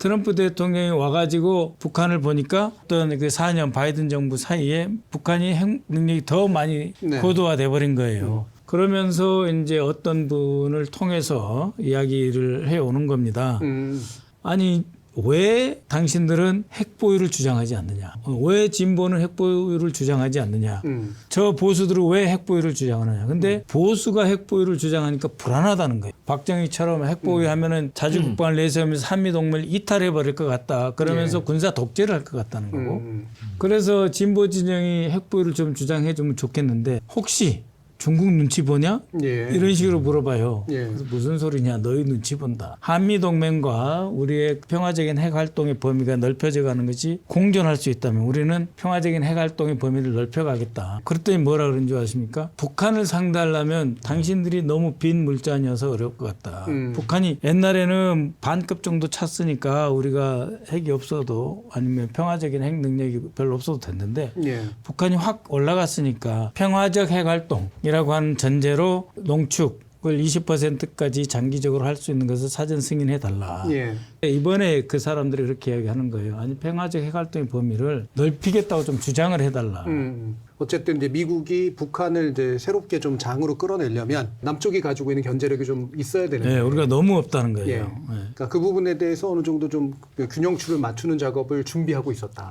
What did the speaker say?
트럼프 대통령이 와가지고 북한을 보니까 어떤 그 4년 바이든 정부 사이에 북한이 핵 능력이 더 많이 네. 고도화돼 버린 거예요. 그러면서 이제 어떤 분을 통해서 이야기를 해 오는 겁니다. 음. 아니 왜 당신들은 핵 보유를 주장하지 않느냐? 왜 진보는 핵 보유를 주장하지 않느냐? 음. 저 보수들은 왜 핵 보유를 주장하느냐? 근데 보수가 핵 보유를 주장하니까 불안하다는 거예요. 박정희처럼 핵 보유하면은 자주 국방을 내세우면서 한미 동맹을 이탈해 버릴 것 같다. 그러면서 군사 독재를 할 것 같다는 거고. 음. 그래서 진보 진영이 핵 보유를 좀 주장해 주면 좋겠는데 혹시 중국 눈치 보냐? 예. 이런 식으로 물어봐요. 예. 그래서 무슨 소리냐? 너희 눈치 본다. 한미 동맹과 우리의 평화적인 핵 활동의 범위가 넓혀져 가는 것이 공존할 수 있다면 우리는 평화적인 핵 활동의 범위를 넓혀 가겠다. 그랬더니 뭐라 그런 줄 아십니까? 북한을 상대하려면 당신들이 너무 빈 물잔이어서 어려울 것 같다. 음. 북한이 옛날에는 반급 정도 찼으니까 우리가 핵이 없어도 아니면 평화적인 핵 능력이 별로 없어도 됐는데 예. 북한이 확 올라갔으니까 평화적 핵 활동 이라고 하는 전제로 농축을 20%까지 장기적으로 할 수 있는 것을 사전 승인해 달라. 예. 이번에 그 사람들이 그렇게 이야기하는 거예요. 아니 평화적 핵 활동의 범위를 넓히겠다고 좀 주장을 해달라. 음. 어쨌든 이제 미국이 북한을 이제 새롭게 좀 장으로 끌어내려면 남쪽이 가지고 있는 견제력이 좀 있어야 되는데. 네, 우리가 너무 없다는 거예요. 예. 네. 그러니까 그 부분에 대해서 어느 정도 좀그 균형추를 맞추는 작업을 준비하고 있었다.